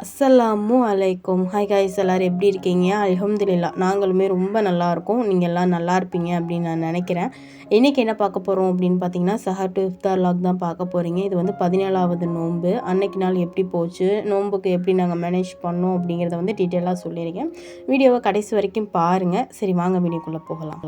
அஸ்ஸலாமு அலைக்கும். Hi guys எல்லோரும் எப்படி இருக்கீங்க? அல்ஹம்துலில்லா நாங்களுமே ரொம்ப நல்லாயிருக்கோம் நீங்கள் எல்லாம் நல்லா இருப்பீங்க அப்படின்னு நான் நினைக்கிறேன். இன்றைக்கி என்ன பார்க்க போகிறோம் அப்படின்னு பார்த்தீங்கன்னா சஹர் டு இஃப்தார் லாக் தான் பார்க்க போகிறீங்க இது வந்து பதினேழாவது நோன்பு. அன்னைக்கு நாள் எப்படி போச்சு நோன்புக்கு எப்படி நாங்கள் மேனேஜ் பண்ணோம் அப்படிங்கிறத வந்து டீட்டெயிலாக சொல்லியிருக்கேன். வீடியோவை கடைசி வரைக்கும் பாருங்கள் சரி வாங்க வீடியோக்குள்ளே போகலாம்.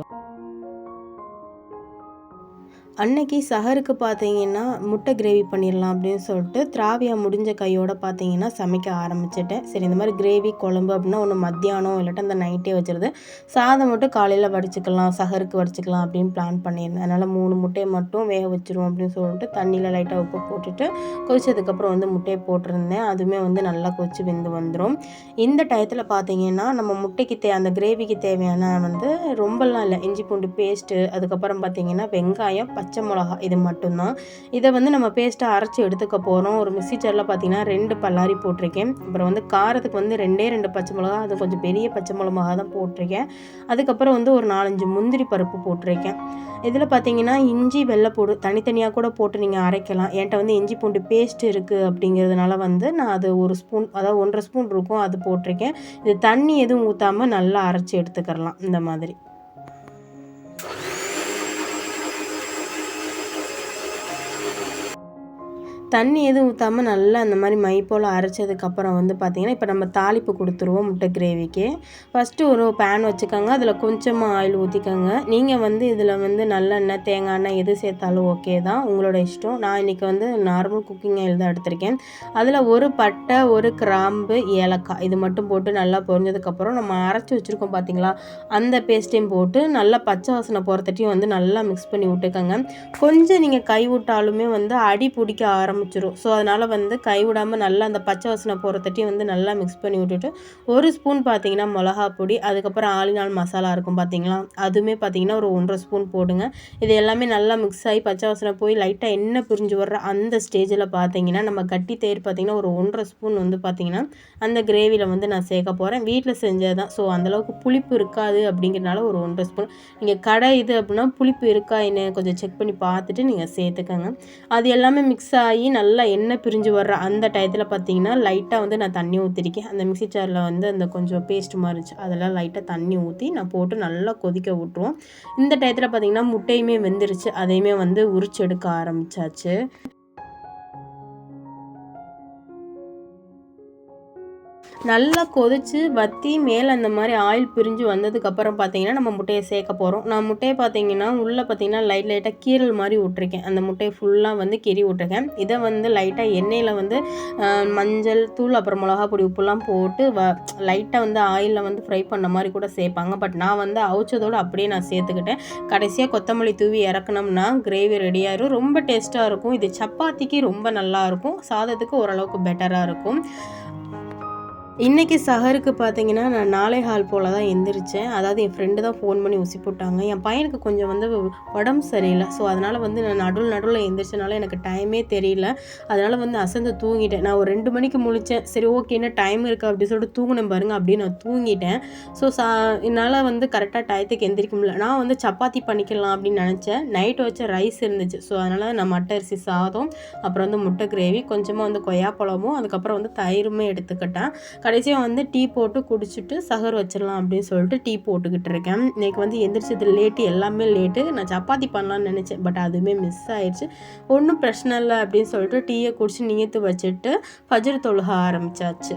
அன்னைக்கு சஹருக்கு பார்த்தீங்கன்னா முட்டை கிரேவி பண்ணிடலாம் அப்படின்னு சொல்லிட்டு திராவியா முடிஞ்ச கையோடு பார்த்தீங்கன்னா சமைக்க ஆரம்பிச்சிட்டேன். சரி இந்த மாதிரி கிரேவி குழம்பு அப்படின்னா ஒன்று மத்தியானம் இல்லாட்டி அந்த நைட்டே வச்சுருது. சாதம் மட்டும் காலையில் வடிச்சுக்கலாம் சஹருக்கு வடிச்சுக்கலாம் அப்படின்னு பிளான் பண்ணியிருந்தேன். அதனால் மூணு முட்டையை மட்டும் வேக வச்சிருவோம் அப்படின்னு சொல்லிட்டு தண்ணியில் லைட்டாக உப்பு போட்டுட்டு கொதிச்சதுக்கப்புறம் வந்து முட்டையை போட்டிருந்தேன். அதுவுமே வந்து நல்லா கொச்சி வெந்து வந்துடும் இந்த டயத்தில் பார்த்தீங்கன்னா நம்ம முட்டைக்கு தே அந்த கிரேவிக்கு தேவையான வந்து ரொம்பலாம் இல்லை. இஞ்சி பூண்டு பேஸ்ட்டு அதுக்கப்புறம் பார்த்தீங்கன்னா வெங்காயம் பச்சை மிளகா இது மட்டும்தான். இதை வந்து நம்ம பேஸ்ட்டாக அரைச்சி எடுத்துக்க போகிறோம் ஒரு மிக்சி ஜாரில் பார்த்தீங்கன்னா ரெண்டு பல்லாரி போட்டிருக்கேன். அப்புறம் வந்து காரத்துக்கு வந்து ரெண்டே ரெண்டு பச்சை மிளகா அது கொஞ்சம் பெரிய பச்சை மிளகா தான் போட்டிருக்கேன். அதுக்கப்புறம் வந்து ஒரு நாலஞ்சு முந்திரி பருப்பு போட்டிருக்கேன். இதில் பார்த்தீங்கன்னா இஞ்சி வெள்ளைப்பூடு தனித்தனியாக கூட போட்டு நீங்கள் அரைக்கலாம். என்கிட்ட வந்து இஞ்சி பூண்டு பேஸ்ட் இருக்குது அப்படிங்கிறதுனால வந்து நான் அது ஒரு ஸ்பூன் அதாவது ஒன்றரை ஸ்பூன் இருக்கும் அது போட்டிருக்கேன். இது தண்ணி எதுவும் ஊற்றாமல் நல்லா அரைச்சி எடுத்துக்கிறலாம் இந்த மாதிரி. தண்ணி எதுவும் ஊற்றாமல் நல்லா அந்த மாதிரி மை போல் அரைச்சதுக்கப்புறம் வந்து பார்த்திங்கன்னா இப்போ நம்ம தாளிப்பு கொடுத்துருவோம் முட்டை கிரேவிக்கு. ஃபஸ்ட்டு ஒரு பேன் வச்சுக்கோங்க. அதில் கொஞ்சமாக ஆயில் ஊற்றிக்கோங்க நீங்கள் வந்து இதில் வந்து நல்லெண்ணெய் தேங்காய் எண்ணெய் எது சேர்த்தாலும் ஓகே தான். உங்களோட இஷ்டம். நான் இன்றைக்கி வந்து நார்மல் குக்கிங் ஆயில் தான் எடுத்திருக்கேன். அதில் ஒரு பட்டை ஒரு கிராம்பு ஏலக்காய் இது மட்டும் போட்டு நல்லா பொரிஞ்சதுக்கப்புறம் நம்ம அரைச்சி வச்சுருக்கோம் பார்த்தீங்களா அந்த பேஸ்ட்டையும் போட்டு நல்லா பச்சை வாசனை போகிறத்தட்டியும் வந்து நல்லா மிக்ஸ் பண்ணி விட்டுக்கோங்க. கொஞ்சம் நீங்கள் கை விட்டாலுமே வந்து அடி பிடிக்க ஆரம்பி ஆரம்பிச்சிடும் ஸோ அதனால் வந்து கைவிடாமல் நல்லா அந்த பச்சை வாசனை போகிறத்தட்டி வந்து நல்லா மிக்ஸ் பண்ணி விட்டுட்டு ஒரு ஸ்பூன் பார்த்தீங்கன்னா மிளகா பொடி அதுக்கப்புறம் ஆளினால் மசாலா இருக்கும் பார்த்தீங்களா அதுவுமே பார்த்தீங்கன்னா ஒரு ஒன்றரை ஸ்பூன் போடுங்க. இது எல்லாமே நல்லா மிக்ஸ் ஆகி பச்சை வாசனை போய் லைட்டாக எண்ணெய் பிரிஞ்சு வர்ற அந்த ஸ்டேஜில் பார்த்தீங்கன்னா நம்ம கட்டி தயிர் பார்த்தீங்கன்னா ஒரு ஒன்றரை ஸ்பூன் வந்து பார்த்தீங்கன்னா அந்த கிரேவியில் வந்து நான் சேர்க்க போகிறேன் வீட்டில் செஞ்சது தான் ஸோ அந்தளவுக்கு புளிப்பு இருக்காது அப்படிங்கிறனால ஒரு ஒன்றரை ஸ்பூன் நீங்கள் கடை இது அப்படின்னா புளிப்பு இருக்கா என்ன கொஞ்சம் செக் பண்ணி பார்த்துட்டு நீங்கள் சேர்த்துக்கோங்க. அது எல்லாமே மிக்ஸ் ஆகி நல்லா எண்ணெய் பிரிஞ்சு வர்ற அந்த டயத்தில் பார்த்தீங்கன்னா லைட்டாக வந்து நான் தண்ணி ஊற்றிருக்கேன் அந்த மிக்சி ஜாரில் வந்து அந்த கொஞ்சம் பேஸ்ட் மாதிரி இருந்துச்சு. அதெல்லாம் லைட்டாக தண்ணி ஊற்றி நான் போட்டு நல்லா கொதிக்க விட்ருவோம் இந்த டயத்தில் பார்த்தீங்கன்னா முட்டையுமே வெந்துருச்சு. அதையுமே வந்து உரிச்சு எடுக்க ஆரம்பித்தாச்சு நல்லா கொதித்து வற்றி மேலே அந்த மாதிரி ஆயில் பிரிஞ்சு வந்ததுக்கப்புறம் பார்த்தீங்கன்னா நம்ம முட்டையை சேர்க்க போகிறோம் நான் முட்டையை பார்த்தீங்கன்னா உள்ளே பார்த்தீங்கன்னா லைட் லைட்டாக கீரல் மாதிரி விட்ருக்கேன் அந்த முட்டையை ஃபுல்லாக வந்து கீறி விட்ருக்கேன் இதை வந்து லைட்டாக எண்ணெயில் வந்து மஞ்சள் தூள் அப்புறம் மிளகா பொடி உப்புலாம் போட்டு வ லைட்டாக வந்து ஆயிலில் வந்து ஃப்ரை பண்ண மாதிரி கூட சேர்ப்பாங்க. பட் நான் வந்து அவிச்சதோடு அப்படியே நான் சேர்த்துக்கிட்டேன். கடைசியாக கொத்தமல்லி தூவி இறக்கணும்னா கிரேவி ரெடியாகிடும் ரொம்ப டேஸ்ட்டாக இருக்கும். இது சப்பாத்திக்கு ரொம்ப நல்லாயிருக்கும் சாதத்துக்கு ஓரளவுக்கு பெட்டராக இருக்கும். இன்றைக்கி சஹருக்கு பார்த்தீங்கன்னா நான் நாளை ஹால் போல் தான் எந்திரிச்சேன். அதாவது என் ஃப்ரெண்டு தான் ஃபோன் பண்ணி உசி போட்டாங்க. என் பையனுக்கு கொஞ்சம் வந்து உடம்பு சரியில்லை. ஸோ அதனால் வந்து நான் நடுவில் நடுவில் எந்திரிச்சனால எனக்கு டைமே தெரியல. அதனால் வந்து அசந்து தூங்கிட்டேன். நான் ஒரு ரெண்டு மணிக்கு முழித்தேன் சரி ஓகே என்ன டைம் இருக்குது அப்படின்னு சொல்லிட்டு தூங்கினேன் பாருங்க அப்படின்னு நான் தூங்கிட்டேன். ஸோ சா என்னால் வந்து கரெக்டாக டயத்துக்கு எந்திரிக்க முடியல. நான் வந்து சப்பாத்தி பண்ணிக்கலாம் அப்படின்னு நினச்சேன். நைட்டு வச்ச ரைஸ் இருந்துச்சு. ஸோ அதனால் நான் மட்டை அரிசி சாதம் அப்புறம் வந்து முட்டை கிரேவி கொஞ்சமாக வந்து கொய்யாப்பழமும் அதுக்கப்புறம் வந்து தயிருமே எடுத்துக்கிட்டேன். கடைசியாக வந்து டீ போட்டு குடிச்சிட்டு சகர் வச்சிடலாம் அப்படின்னு சொல்லிட்டு டீ போட்டுக்கிட்டு இருக்கேன். இன்றைக்கி வந்து எந்திரிச்சது லேட்டு எல்லாமே லேட்டு நான் சப்பாத்தி பண்ணலான்னு நினச்சேன் பட் அதுவுமே மிஸ் ஆயிடுச்சு ஒன்றும் பிரச்சனை இல்லை அப்படின்னு சொல்லிட்டு டீயை குடிச்சு நீத்து வச்சுட்டு ஃபஜர் தொழுக ஆரம்பிச்சாச்சு.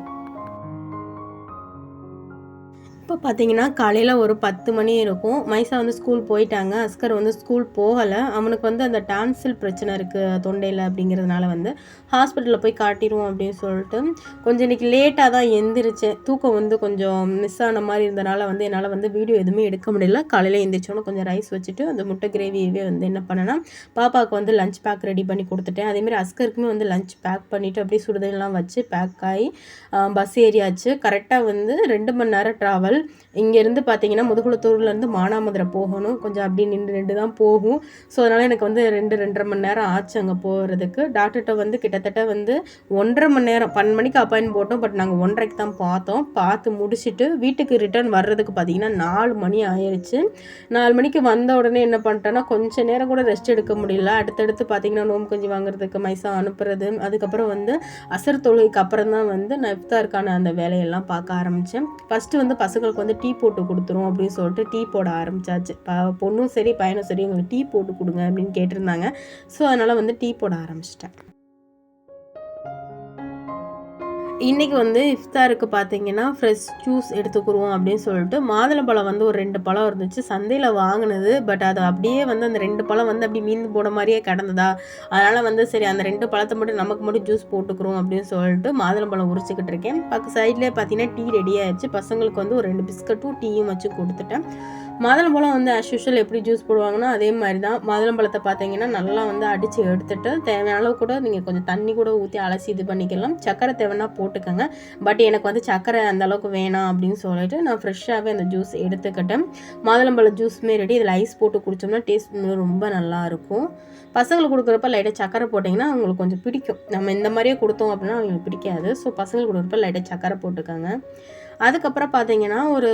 இப்போ பார்த்தீங்கன்னா காலையில் ஒரு பத்து மணி இருக்கும். மைசா வந்து ஸ்கூல் போயிட்டாங்க. அஸ்கர் வந்து ஸ்கூல் போகலை. அவனுக்கு வந்து அந்த டான்சில் பிரச்சனை இருக்குது தொண்டையில் அப்படிங்கிறதுனால வந்து ஹாஸ்பிட்டலில் போய் காட்டிடுவோம் அப்படின்னு சொல்லிட்டு கொஞ்சம் இன்றைக்கி லேட்டாக தான் எந்திரிச்சேன். தூக்கம் வந்து கொஞ்சம் மிஸ் ஆன மாதிரி இருந்தனால வந்து என்னால் வந்து வீடியோ எதுவுமே எடுக்க முடியல. காலையில் எந்திரிச்சோன்னே கொஞ்சம் ரைஸ் வச்சுட்டு அந்த முட்டை கிரேவியவே வந்து என்ன பண்ணேன்னா பாப்பாவுக்கு வந்து லஞ்ச் பேக் ரெடி பண்ணி கொடுத்துட்டேன். அதேமாதிரி அஸ்கருக்குமே வந்து லஞ்ச் பேக் பண்ணிவிட்டு அப்படியே சுடுதலாம் வச்சு பேக் ஆகி பஸ் ஏறியாச்சு. கரெக்டாக வந்து ரெண்டு மணி நேரம் ட்ராவல் இங்கேருந்து பார்த்தீங்கன்னா முதுகுளத்தூர்லேருந்து மானாமதுரை போகணும். கொஞ்சம் அப்படி நின்று நின்று தான் போகும். ஸோ அதனால் எனக்கு வந்து ரெண்டு ரெண்டரை மணி நேரம் ஆச்சு அங்கே போகிறதுக்கு டாக்டர்கிட்ட வந்து கிட்டத்தட்ட வந்து ஒன்றரை மணி நேரம் பன்னெண்டு மணிக்கு அப்பாயின் போட்டோம். பட் நாங்கள் ஒன்றரைக்கு தான் பார்த்தோம். பார்த்து முடிச்சுட்டு வீட்டுக்கு ரிட்டர்ன் வர்றதுக்கு பார்த்தீங்கன்னா நாலு மணி ஆயிடுச்சு நாலு மணிக்கு வந்த உடனே என்ன பண்ணிட்டேன்னா கொஞ்சம் நேரம் கூட ரெஸ்ட் எடுக்க முடியல. அடுத்தடுத்து பார்த்தீங்கன்னா நோம்பு கொஞ்சம் வாங்குறதுக்கு மைசா அனுப்புறது. அதுக்கப்புறம் வந்து அசர் தொழுகைக்கு அப்புறம் தான் வந்து நான் அந்த வேலையெல்லாம் பார்க்க ஆரம்பித்தேன் ஃபஸ்ட்டு வந்து பசங்களுக்கு வந்து டீ போட்டு கொடுத்துரும் அப்படின்னு சொல்லிட்டு டீ போட ஆரம்பிச்சாச்சு. பொண்ணும் சரி பையனும் சரி உங்களுக்கு டீ போட்டு கொடுங்க அப்படின்னு கேட்டிருந்தாங்க. ஸோ அதனால் வந்து டீ போட ஆரம்பிச்சிட்டேன். இன்றைக்கி வந்து இஃப்தாருக்கு பார்த்தீங்கன்னா ஃப்ரெஷ் ஜூஸ் எடுத்துக்குருவோம் அப்படின்னு சொல்லிட்டு மாதுளம்பழம் வந்து ஒரு ரெண்டு பழம் இருந்துச்சு. சந்தையில் வாங்கினது பட் அது அப்படியே வந்து அந்த ரெண்டு பழம் வந்து அப்படி மீந்து போன மாதிரியே கிடந்ததா? அதனால் வந்து சரி அந்த ரெண்டு பழத்தை மட்டும் நமக்கு மட்டும் ஜூஸ் போட்டுக்கிறோம் அப்படின்னு சொல்லிட்டு மாதுளம்பழம் உரிச்சிக்கிட்டு இருக்கேன். பக்கம் சைட்லேயே பார்த்தீங்கன்னா டீ ரெடி ஆயிடுச்சு. பசங்களுக்கு வந்து ஒரு ரெண்டு பிஸ்கட்டும் டீயும் வச்சு கொடுத்துட்டேன். மாதுளம்பழம் வந்து அஸ் யூஷுவல் எப்படி ஜூஸ் போடுவாங்கன்னா அதே மாதிரி தான். மாதுளம்பழத்தை பார்த்தீங்கன்னா நல்லா வந்து அடித்து எடுத்துட்டு தேவையான அளவு கூட நீங்கள் கொஞ்சம் தண்ணி கூட ஊற்றி அலசி இது பண்ணிக்கலாம். சக்கரை தேவைன்னா போட்டுக்கோங்க. பட் எனக்கு வந்து சக்கரை அந்த அளவுக்கு வேணாம் அப்படின்னு சொல்லிட்டு நான் ஃப்ரெஷ்ஷாகவே அந்த ஜூஸ் எடுத்துக்கிட்டேன். மாதுளம்பழ ஜூஸுமே ரெடி இதில் ஐஸ் போட்டு குடித்தோம்னா டேஸ்ட் ரொம்ப நல்லாயிருக்கும் பசங்களுக்கு கொடுக்குறப்ப லைட்டாக சக்கரை போட்டிங்கன்னா அவங்களுக்கு கொஞ்சம் பிடிக்கும். நம்ம இந்த மாதிரியே கொடுத்தோம் அப்படின்னா அவங்களுக்கு பிடிக்காது. ஸோ பசங்களுக்கு கொடுக்குறப்ப லைட்டாக சக்கரை போட்டுக்கோங்க. அதுக்கப்புறம் பார்த்தீங்கன்னா ஒரு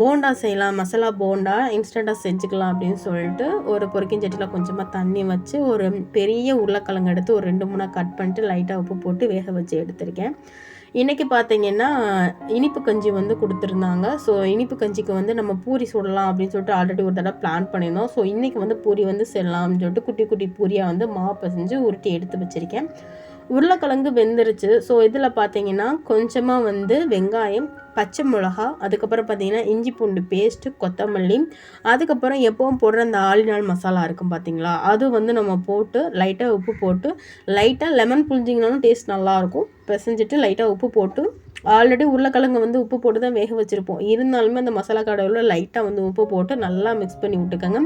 போண்டா செய்யலாம் மசாலா போண்டா இன்ஸ்டண்ட்டாக செஞ்சுக்கலாம் அப்படின்னு சொல்லிட்டு ஒரு பொரிக்கிஞ்சட்டியில் கொஞ்சமாக தண்ணி வச்சு ஒரு பெரிய உருளைக்கிழங்கு எடுத்து ஒரு ரெண்டு மூணாக கட் பண்ணிட்டு லைட்டாக உப்பு போட்டு வேக வச்சு எடுத்திருக்கேன். இன்றைக்கி பார்த்தீங்கன்னா இனிப்பு கஞ்சி வந்து கொடுத்துருந்தாங்க. ஸோ இனிப்பு கஞ்சிக்கு வந்து நம்ம பூரி சுடலாம் அப்படின்னு சொல்லிட்டு ஆல்ரெடி ஒரு தடவை பிளான் பண்ணியிருந்தோம். ஸோ இன்றைக்கி வந்து பூரி வந்து செல்லலாம் அப்படின்னு சொல்லிட்டு குட்டி குட்டி பூரியாக வந்து மாவு பசைஞ்சு உருட்டி எடுத்து வச்சுருக்கேன். உருளைக்கிழங்கு வெந்துருச்சு. ஸோ இதில் பார்த்தீங்கன்னா கொஞ்சமாக வந்து வெங்காயம் பச்சை மிளகா அதுக்கப்புறம் பார்த்தீங்கன்னா இஞ்சி பூண்டு பேஸ்ட்டு கொத்தமல்லி அதுக்கப்புறம் எப்போவும் போடுற அந்த ஆளினால் மசாலா இருக்கும் பார்த்தீங்களா அது வந்து நம்ம போட்டு லைட்டாக உப்பு போட்டு லைட்டாக லெமன் புழிஞ்சிங்கனாலும் டேஸ்ட் நல்லாயிருக்கும் பிசைஞ்சிட்டு லைட்டாக உப்பு போட்டு ஆல்ரெடி உருளைக்கிழங்கு வந்து உப்பு போட்டு தான் வேக வச்சுருப்போம். இருந்தாலுமே அந்த மசாலா கடவுளில் லைட்டாக வந்து உப்பு போட்டு நல்லா மிக்ஸ் பண்ணி விட்டுக்கோங்க.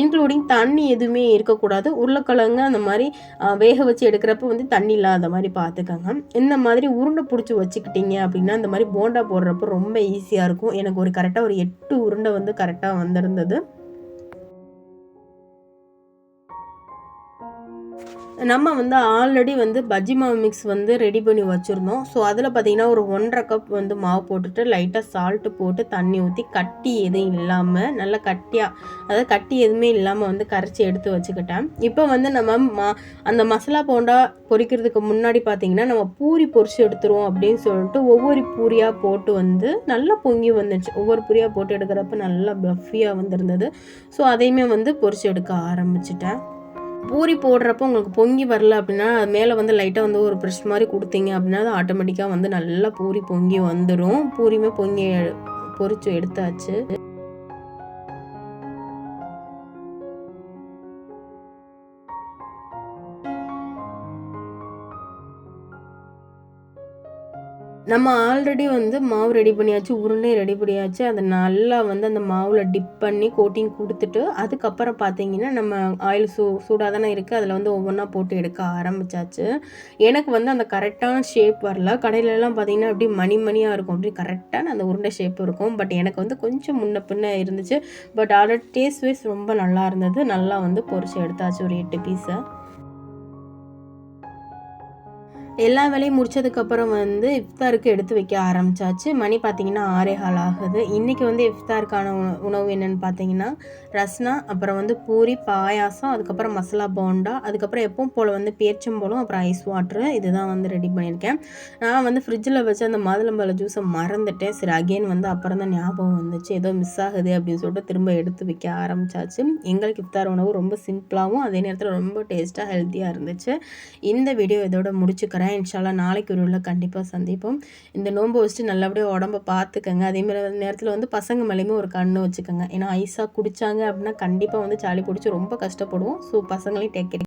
இன்க்ளூடிங் தண்ணி எதுவுமே இருக்கக்கூடாது. உருளைக்கிழங்கு அந்த மாதிரி வேக வச்சு எடுக்கிறப்ப வந்து தண்ணி இல்லாத மாதிரி பார்த்துக்கோங்க இந்த மாதிரி உருண்டை பிடிச்சி வச்சுக்கிட்டீங்க அப்படின்னா இந்த மாதிரி போண்டா போடுறப்போ ரொம்ப ஈஸியாக இருக்கும். எனக்கு ஒரு கரெக்டாக ஒரு எட்டு உருண்டை வந்து கரெக்டாக வந்திருந்தது. நம்ம வந்து ஆல்ரெடி வந்து பஜ்ஜி மாவு மிக்ஸ் வந்து ரெடி பண்ணி வச்சுருந்தோம். ஸோ அதில் பார்த்திங்கன்னா ஒரு ஒன்றரை கப் வந்து மாவு போட்டுட்டு லைட்டாக சால்ட்டு போட்டு தண்ணி ஊற்றி கட்டி எதுவும் இல்லாமல் நல்லா கட்டியாக அதாவது கட்டி எதுவுமே இல்லாமல் வந்து கரைச்சி எடுத்து வச்சுக்கிட்டேன். இப்போ வந்து நம்ம மா அந்த மசாலா போண்டா பொரிக்கிறதுக்கு முன்னாடி பார்த்திங்கன்னா நம்ம பூரி பொரிச்சு எடுத்துருவோம் அப்படின்னு சொல்லிட்டு ஒவ்வொரு பூரியாக போட்டு வந்து நல்லா பொங்கி வந்துச்சு. ஒவ்வொரு பூரியாக போட்டு எடுக்கிறப்ப நல்லா பஃபியாக வந்துருந்தது. ஸோ அதையுமே வந்து பொரிச்சு எடுக்க ஆரம்பிச்சிட்டேன். பூரி போடுறப்போ உங்களுக்கு பொங்கி வரல அப்படின்னா அது மேலே வந்து லைட்டாக வந்து ஒரு ப்ரெஷ் மாதிரி கொடுத்தீங்க அப்படின்னா அது ஆட்டோமேட்டிக்காக வந்து நல்லா பூரி பொங்கி வந்துடும் பூரியுமே பொங்கி பொறிச்சு எடுத்தாச்சு. நம்ம ஆல்ரெடி வந்து மாவு ரெடி பண்ணியாச்சு உருண்டை ரெடி பண்ணியாச்சு. அதை நல்லா வந்து அந்த மாவில் டிப் பண்ணி கோட்டிங் கொடுத்துட்டு அதுக்கப்புறம் பார்த்தீங்கன்னா நம்ம ஆயில் சூ சூடாக தானே இருக்குது அதில் வந்து ஒவ்வொன்றா போட்டு எடுக்க ஆரம்பித்தாச்சு எனக்கு வந்து அந்த கரெக்டான ஷேப் வரல. கடையிலலாம் பார்த்தீங்கன்னா அப்படி மணி மணியாக இருக்கும். அப்படி கரெக்டான அந்த உருண்டை ஷேப் இருக்கும். பட் எனக்கு வந்து கொஞ்சம் முன்ன பின்ன இருந்துச்சு. பட் ஆல்ரெடி டேஸ்ட் வைஸ் ரொம்ப நல்லா இருந்தது. நல்லா வந்து பொறிச்சு எடுத்தாச்சு ஒரு எட்டு பீஸை எல்லா வேலையும் முடிச்சதுக்கப்புறம் வந்து இஃப்தாருக்கு எடுத்து வைக்க ஆரம்பித்தாச்சு மணி பார்த்திங்கன்னா ஆறே ஹால் ஆகுது. இன்றைக்கி வந்து இஃப்தாருக்கான உணவு என்னென்னு பார்த்தீங்கன்னா ரஸ்னா அப்புறம் வந்து பூரி பாயாசம் அதுக்கப்புறம் மசாலா போண்டா அதுக்கப்புறம் எப்பவும் போல் வந்து பேச்சம்பழம் அப்புறம் ஐஸ் வாட்ரு இதுதான் வந்து ரெடி பண்ணியிருக்கேன். நான் வந்து ஃப்ரிட்ஜில் வச்சு அந்த மாதுளம்பழ ஜூஸை மறந்துட்டேன். சரி அகெயின் வந்து அப்புறம் தான் ஞாபகம் வந்துச்சு. ஏதோ மிஸ் ஆகுது அப்படின்னு சொல்லிட்டு திரும்ப எடுத்து வைக்க ஆரம்பித்தாச்சு எங்களுக்கு இஃப்தார் உணவு ரொம்ப சிம்பிளாகவும் அதே நேரத்தில் ரொம்ப டேஸ்ட்டாக ஹெல்த்தியாக இருந்துச்சு. இந்த வீடியோ இதோட முடிச்சுக்கிறேன். இன்ஷால்லா நாளைக்கு ஒரு உள்ள கண்டிப்பாக சந்திப்போம். இந்த நோன்பு வச்சுட்டு நல்லபடியாக உடம்ப பார்த்துக்கங்க. அதேமாதிரி நேரத்தில் வந்து பசங்க மேலேயுமே ஒரு கண்ணு வச்சுக்கோங்க. ஏன்னா ஐஸாக குடித்தாங்க அப்படின்னா கண்டிப்பாக வந்து சளி பிடிச்சி ரொம்ப கஷ்டப்படுவோம். ஸோ பசங்களையும் டேக்